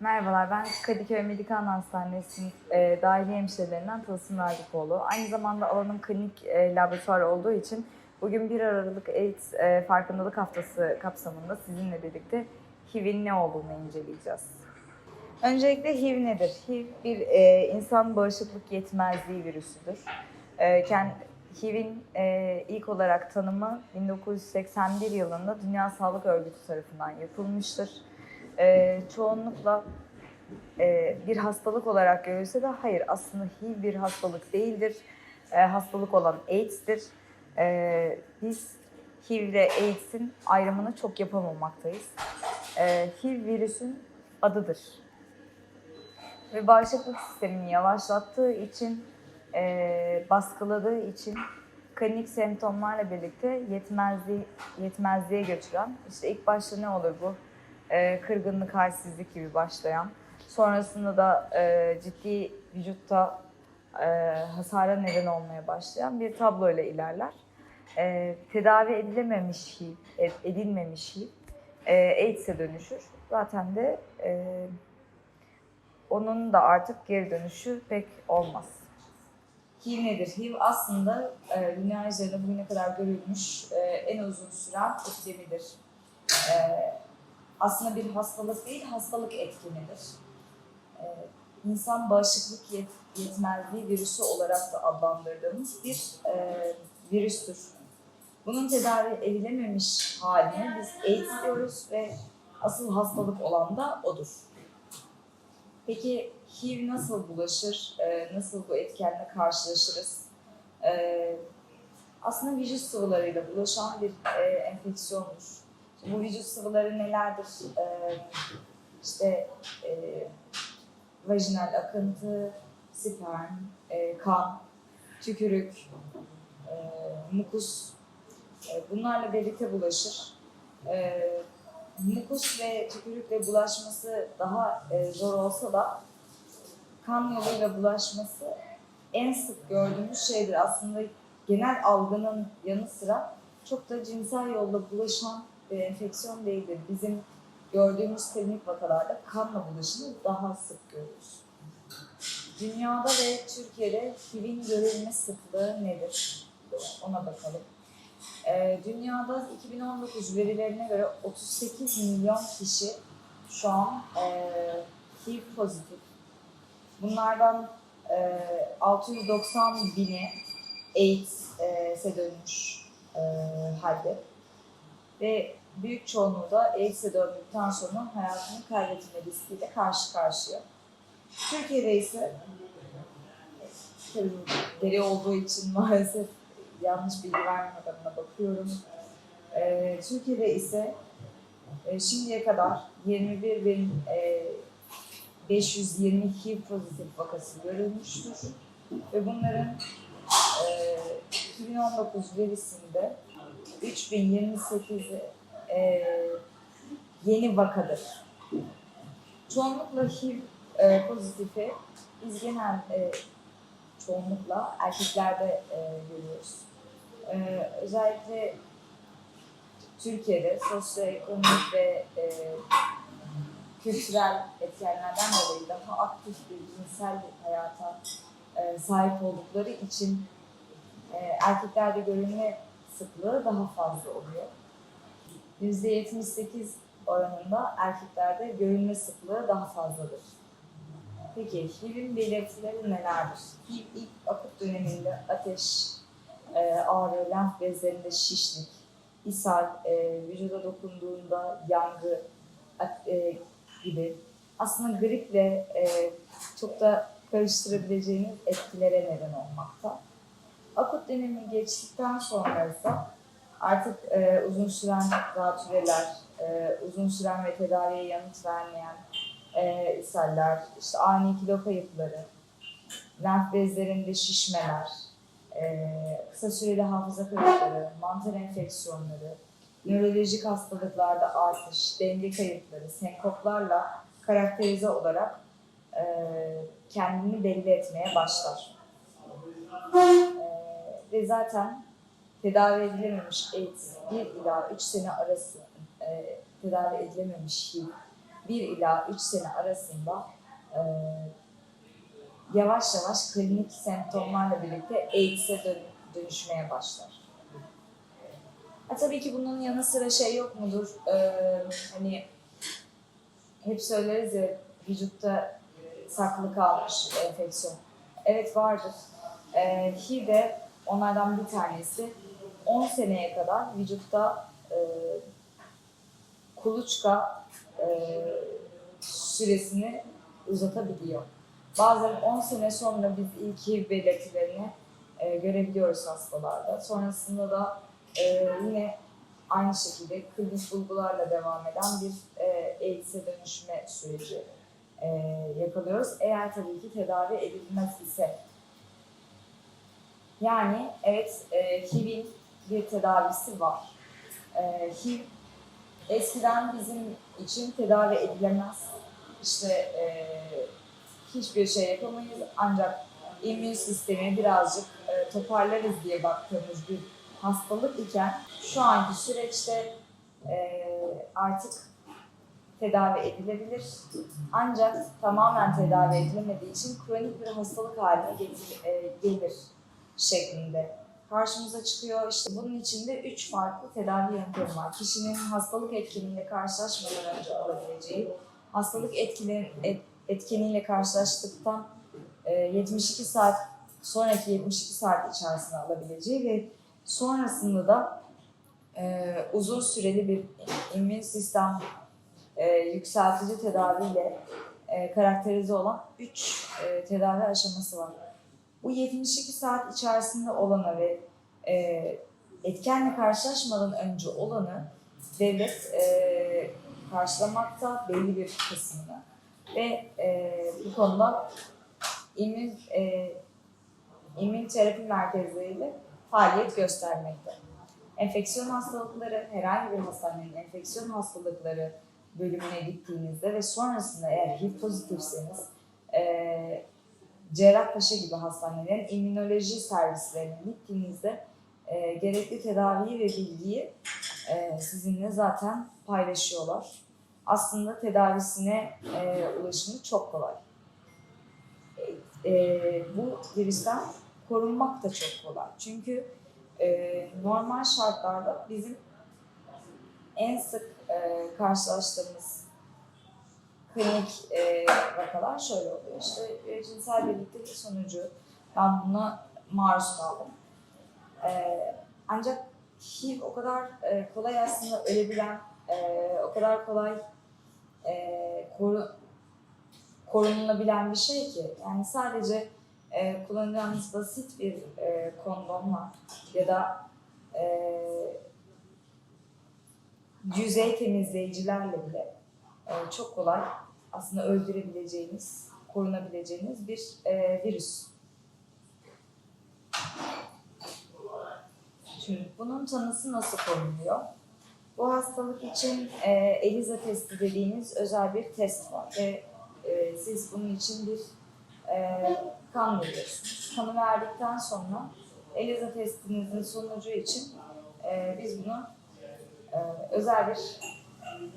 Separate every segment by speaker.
Speaker 1: Merhabalar, ben Kadıköy Medikan Hastanesi'nin e, dahiliye hemşirelerinden Tılsım Radipoğlu. Aynı zamanda alanım klinik e, laboratuvar olduğu için bugün 1 Aralık AIDS e, Farkındalık Haftası kapsamında sizinle birlikte HIV'in ne olduğunu inceleyeceğiz. Öncelikle HIV nedir? HIV bir e, insan bağışıklık yetmezliği virüsüdür. E, HIV'in e, ilk olarak tanımı 1981 yılında Dünya Sağlık Örgütü tarafından yapılmıştır. E, çoğunlukla e, bir hastalık olarak görülse de hayır aslında HIV bir hastalık değildir. E, hastalık olan AIDS'tir. E, biz HIV ile AIDS'in ayrımını çok yapamamaktayız. E, HIV virüsün adıdır. Ve bağışıklık sistemini yavaşlattığı için, e, baskıladığı için klinik semptomlarla birlikte yetmezliği, yetmezliğe götüren, işte ilk başta ne olur bu? E, kırgınlık, halsizlik gibi başlayan, sonrasında da e, ciddi vücutta e, hasara neden olmaya başlayan bir tablo ile ilerler. E, tedavi edilememiş HIV, ed- edilmemiş HIV, e, AIDS'e dönüşür. Zaten de e, onun da artık geri dönüşü pek olmaz. HIV nedir? HIV aslında e, dünya üzerinde bugüne kadar görülmüş e, en uzun süren epidemidir. E, aslında bir hastalık değil, hastalık etkenidir. E, insan bağışıklık yet- yetmezliği virüsü olarak da adlandırdığımız bir e, virüstür. Bunun tedavi edilememiş haline biz AIDS diyoruz ve asıl hastalık olan da odur. Peki HIV nasıl bulaşır? Ee, nasıl bu etkenle karşılaşırız? Ee, aslında vücut sıvılarıyla bulaşan bir e, enfeksiyondur. Bu vücut sıvıları nelerdir? Ee, işte e, vajinal akıntı, sperm, e, kan, tükürük, e, mukus e, bunlarla birlikte bulaşır. E, mukus ve tükürükle bulaşması daha e, zor olsa da kan yoluyla bulaşması en sık gördüğümüz şeydir. Aslında genel algının yanı sıra çok da cinsel yolla bulaşan bir enfeksiyon değildir. Bizim gördüğümüz klinik vakalarda kanla bulaşını daha sık görürüz. Dünyada ve Türkiye'de HIV'in görülme sıklığı nedir? Ona bakalım. Ee, dünyada 2019 verilerine göre 38 milyon kişi şu an e, HIV pozitif. Bunlardan e, 690 bini AIDS'e dönmüş e, halde. Ve büyük çoğunluğu da AIDS'e döndükten sonra hayatını kaybetme riskiyle karşı karşıya. Türkiye'de ise tabii deri olduğu için maalesef yanlış bilgi vermemek adına bakıyorum. Ee, Türkiye'de ise e, şimdiye kadar 21 bin e, 520 HIV pozitif vakası görülmüştür. Ve bunların e, 2019 verisinde 3028'i e, yeni vakadır. Çoğunlukla HIV e, pozitifi biz genel e, çoğunlukla erkeklerde e, görüyoruz. E, özellikle Türkiye'de sosyoekonomik ve e, kültürel etkenlerden dolayı daha aktif bir cinsel hayata e, sahip oldukları için e, erkeklerde görülme sıklığı daha fazla oluyor. %78 oranında erkeklerde görülme sıklığı daha fazladır. Peki HIV'in belirtileri nelerdir? HIV ilk akut döneminde ateş, e, ağrı, lenf bezlerinde şişlik, ishal, e, vücuda dokunduğunda yangı e, gibi aslında griple çok da karıştırabileceğiniz etkilere neden olmakta. Akut dönemi geçtikten sonra ise artık e, uzun süren zatüreler, e, uzun süren ve tedaviye yanıt vermeyen e, ishaller, işte ani kilo kayıpları, lenf bezlerinde şişmeler, e, kısa süreli hafıza kayıpları, mantar enfeksiyonları, nörolojik hastalıklarda artış, denge kayıpları, senkoplarla karakterize olarak e, kendini belli etmeye başlar. E, ve zaten tedavi edilememiş AIDS 1 ila 3 sene arası e, tedavi edilememiş HIV 1 ila 3 sene arasında e, yavaş yavaş klinik semptomlarla birlikte AIDS'e dön- dönüşmeye başlar. Ha, tabii ki bunun yanı sıra şey yok mudur? Ee, hani hep söyleriz ya vücutta saklı kalmış enfeksiyon. Evet vardır. Ee, HIV de onlardan bir tanesi. 10 seneye kadar vücutta e, kuluçka e, süresini uzatabiliyor. Bazen 10 sene sonra biz ilk HIV belirtilerini e, görebiliyoruz hastalarda. Sonrasında da e, yine aynı şekilde klinik bulgularla devam eden bir e, AIDS'e dönüşme süreci e, yakalıyoruz. Eğer tabii ki tedavi edilmez ise. Yani evet e, HIV'in bir tedavisi var. E, HIV eskiden bizim için tedavi edilemez. İşte e, hiçbir şey yapamayız ancak immün sistemi birazcık e, toparlarız diye baktığımız bir hastalık iken şu anki süreçte e, artık tedavi edilebilir. Ancak tamamen tedavi edilemediği için kronik bir hastalık haline getir, e, gelir şeklinde karşımıza çıkıyor. İşte bunun içinde üç farklı tedavi yöntemi var. Kişinin hastalık etkeniyle karşılaşmadan önce alabileceği, hastalık etkili, et, etkeniyle karşılaştıktan e, 72 saat sonraki 72 saat içerisinde alabileceği ve sonrasında da e, uzun süreli bir immün sistem e, yükseltici tedaviyle e, karakterize olan 3 e, tedavi aşaması var. Bu 72 saat içerisinde olanı ve e, etkenle karşılaşmadan önce olanı devlet e, karşılamakta belli bir kısmını ve e, bu konuda immün, e, immün terapi merkezleriyle faaliyet göstermekte. Enfeksiyon hastalıkları, herhangi bir hastanenin enfeksiyon hastalıkları bölümüne gittiğinizde ve sonrasında eğer HIV pozitifseniz e, Cerrahpaşa gibi hastanelerin immünoloji servislerine gittiğinizde e, gerekli tedaviyi ve bilgiyi e, sizinle zaten paylaşıyorlar. Aslında tedavisine e, ulaşımı çok kolay. E, e, bu virüsten korunmak da çok kolay. Çünkü e, normal şartlarda bizim en sık e, karşılaştığımız klinik e, vakalar şöyle oluyor. İşte e, cinsel birliktelik sonucu ben buna maruz kaldım. E, ancak HIV o kadar e, kolay aslında ölebilen, e, o kadar kolay e, koru, korunulabilen bir şey ki. Yani sadece e, kullanacağınız basit bir e, kondomla ya da e, yüzey temizleyicilerle bile e, çok kolay aslında öldürebileceğiniz, korunabileceğiniz bir e, virüs. Şimdi bunun tanısı nasıl konuluyor? Bu hastalık için e, ELISA testi dediğimiz özel bir test var ve e, siz bunun için bir e, kan veriyorsunuz. Kanı verdikten sonra ELISA testinizin sonucu için e, biz bunu e, özel bir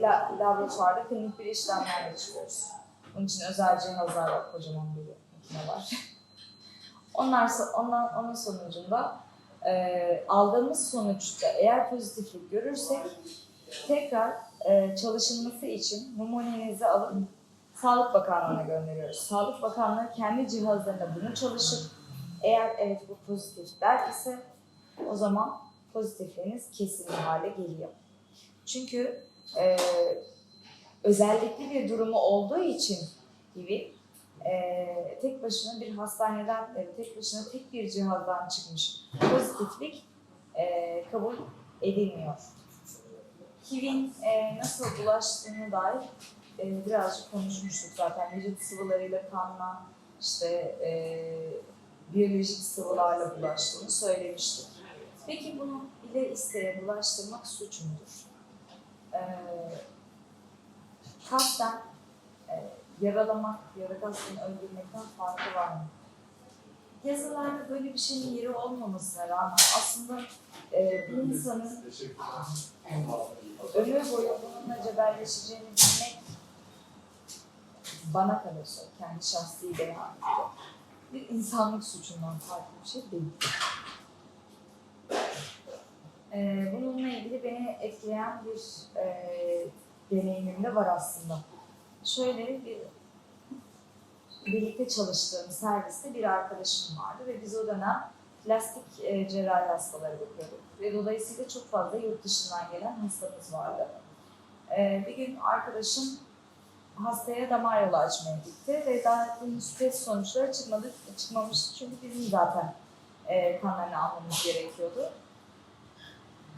Speaker 1: la, laboratuvarda klinik bir işlemlerle çıkıyoruz. Bunun için özel cihazlar var, kocaman bir makine var. Onlar, ondan, onun sonucunda e, aldığımız sonuçta eğer pozitiflik görürsek tekrar e, çalışılması için numunenizi alıp Sağlık Bakanlığı'na gönderiyoruz. Sağlık Bakanlığı kendi cihazlarında bunu çalışıp eğer evet bu pozitif der ise o zaman pozitifliğiniz kesin hale geliyor. Çünkü e, özellikli bir durumu olduğu için gibi e, tek başına bir hastaneden, e, tek başına tek bir cihazdan çıkmış pozitiflik e, kabul edilmiyor. HIV'in e, nasıl bulaştığını dair e, birazcık konuşmuştuk zaten. Vücut sıvılarıyla kanla, işte e, biyolojik sıvılarla bulaştığını söylemiştik. Peki bunu bile isteye bulaştırmak suç mudur? E, kasten e, yaralamak ya da kasten öldürmekten farkı var mı? Yazılarda böyle bir şeyin yeri olmamasına rağmen aslında e, bir insanın ömür boyu bununla cebelleşeceğini bilmek bana kalırsa kendi şahsi beyanımda bir insanlık suçundan farklı bir şey değil. Ee, bununla ilgili beni etkileyen bir e, deneyimim de var aslında. Şöyle bir birlikte çalıştığım serviste bir arkadaşım vardı ve biz o dönem plastik e, cerrahi hastaları bakıyorduk. Ve dolayısıyla çok fazla yurt dışından gelen hastamız vardı. E, bir gün arkadaşım hastaya damar yolu açmaya gitti ve daha henüz test sonuçları çıkmadı, çıkmamıştı çünkü bizim zaten e, kanlarını almamız gerekiyordu.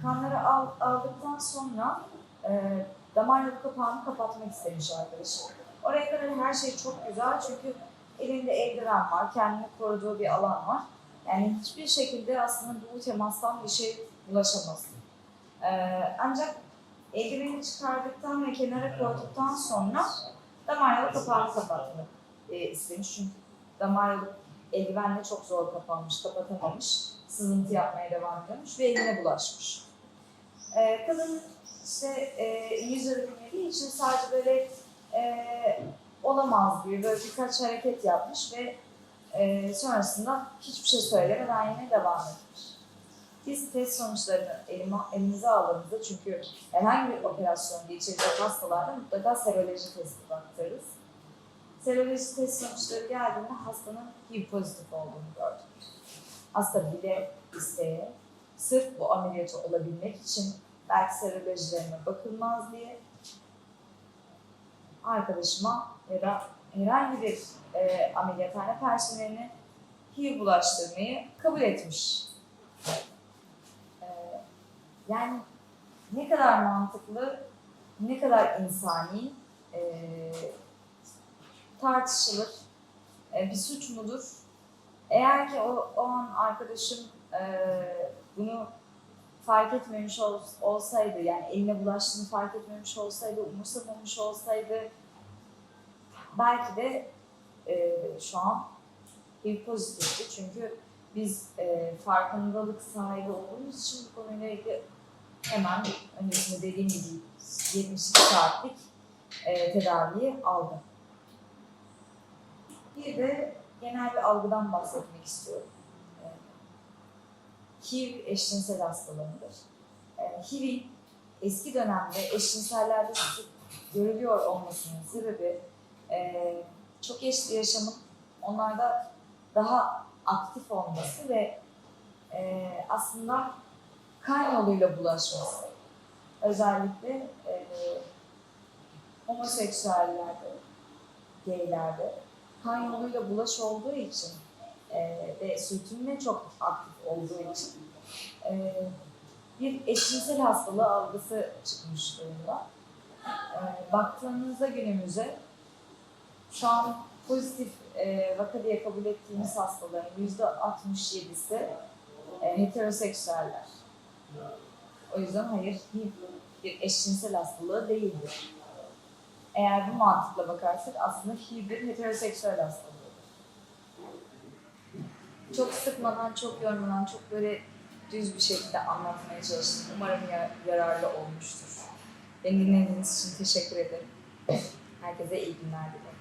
Speaker 1: Kanları al, aldıktan sonra e, damar yolu kapağını kapatmak istemiş arkadaşım. Oraya kadar her şey çok güzel çünkü elinde eldiven var, kendini koruduğu bir alan var. Yani hiçbir şekilde aslında bu temastan bir şey bulaşamaz. Ee, ancak eldiveni çıkardıktan ve kenara koyduktan sonra damar yolu kapağını kapatmak e, istemiş. Çünkü damar yolu eldivenle çok zor kapanmış, kapatamamış. Sızıntı yapmaya devam ediyormuş ve eline bulaşmış. Ee, kadın işte e, yüzü bilmediği için sadece böyle e, olamaz gibi böyle birkaç hareket yapmış ve e, sonrasında hiçbir şey söylemeden yine devam etmiş. Biz test sonuçlarını elime, elimize aldığımızda çünkü herhangi bir operasyon geçirecek hastalarda mutlaka seroloji testi baktırırız. Seroloji test sonuçları geldiğinde hastanın HIV pozitif olduğunu gördük. Hasta bile isteye sırf bu ameliyatı olabilmek için belki serolojilerine bakılmaz diye arkadaşıma ya da herhangi bir e, ameliyathane personeline HIV bulaştırmayı kabul etmiş. E, yani ne kadar mantıklı, ne kadar insani e, tartışılır. E, bir suç mudur? Eğer ki o, o an arkadaşım e, bunu fark etmemiş ol, olsaydı, yani eline bulaştığını fark etmemiş olsaydı, umursamamış olsaydı belki de e, şu an HIV pozitifti. Çünkü biz e, farkındalık sahibi olduğumuz için bu konuyla ilgili hemen öncesinde dediğim gibi 72 saatlik e, tedaviyi aldı. Bir de genel bir algıdan bahsetmek istiyorum. E, HIV eşcinsel hastalığıdır. E, HIV'in eski dönemde eşcinsellerde sık görülüyor olmasının sebebi e, çok eşli yaşamın onlarda daha aktif olması ve e, aslında kan yoluyla bulaşması. Özellikle e, homoseksüellerde, geylerde kan yoluyla bulaş olduğu için e, ve sürtünme çok aktif olduğu için e, bir eşcinsel hastalığı algısı çıkmış durumda. E, baktığınızda günümüze şu an pozitif e, vaka diye kabul ettiğimiz hastaların yüzde 67'si e, heteroseksüeller. O yüzden hayır bir eşcinsel hastalığı değildir. Eğer bu mantıkla bakarsak aslında HIV bir heteroseksüel hastalığıdır. Çok sıkmadan, çok yormadan, çok böyle düz bir şekilde anlatmaya çalıştım. Umarım ya- yararlı olmuştur. Beni dinlediğiniz için teşekkür ederim. Herkese iyi günler dilerim.